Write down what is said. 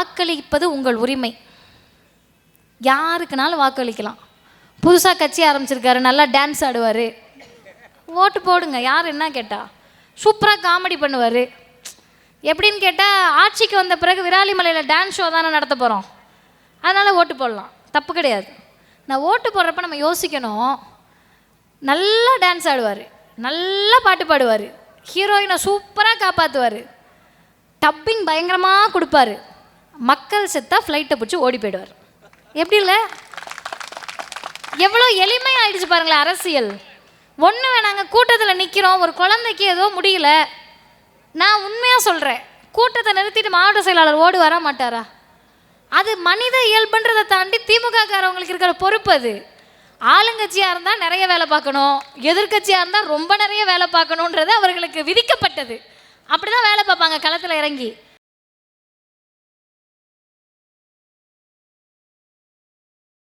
வாக்களிப்பது உங்கள் உரிமை. யாருக்குனாலும் வாக்களிக்கலாம். புதுசாக கட்சி ஆரம்பிச்சிருக்காரு நல்லா டான்ஸ் ஆடுவார். ஓட்டு போடுங்க யார் என்ன கேட்டால் சூப்பராக காமெடி பண்ணுவார். எப்படின்னு கேட்டால் ஆட்சிக்கு வந்த பிறகு விராலிமலையில் டான்ஸ் ஷோ தானே நடத்த போகிறோம் அதனால் ஓட்டு போடலாம். தப்பு கிடையாது. நான் ஓட்டு போடுறப்ப நம்ம யோசிக்கணும். நல்லா டான்ஸ் ஆடுவார். நல்லா பாட்டு பாடுவார். ஹீரோயினை சூப்பராக காப்பாற்றுவார் டப்பிங் பயங்கரமாக கொடுப்பாரு. மக்கள் செத்தா ஃப்ளைட்டை பிடிச்சி ஓடி போயிடுவார். எப்படி இல்லை எவ்வளோ எளிமையாயிடுச்சு பாருங்களேன் அரசியல். ஒன்று வேணாங்க கூட்டத்தில் நிற்கிறோம் ஒரு குழந்தைக்கு ஏதோ முடியல. நான் உண்மையாக சொல்கிறேன் கூட்டத்தை நிறுத்திட்டு மாவட்ட செயலாளர் ஓடி வர மாட்டாரா? அது மனித இயல்புன்றதை தாண்டி திமுக காரவங்களுக்கு இருக்கிற பொறுப்பு அது. ஆளுங்கட்சியாக இருந்தால் நிறைய வேலை பார்க்கணும் எதிர்க்கட்சியாக இருந்தால் ரொம்ப நிறைய வேலை பார்க்கணுன்றது அவர்களுக்கு விதிக்கப்பட்டது. அப்படி தான் வேலை பார்ப்பாங்க களத்தில் இறங்கி.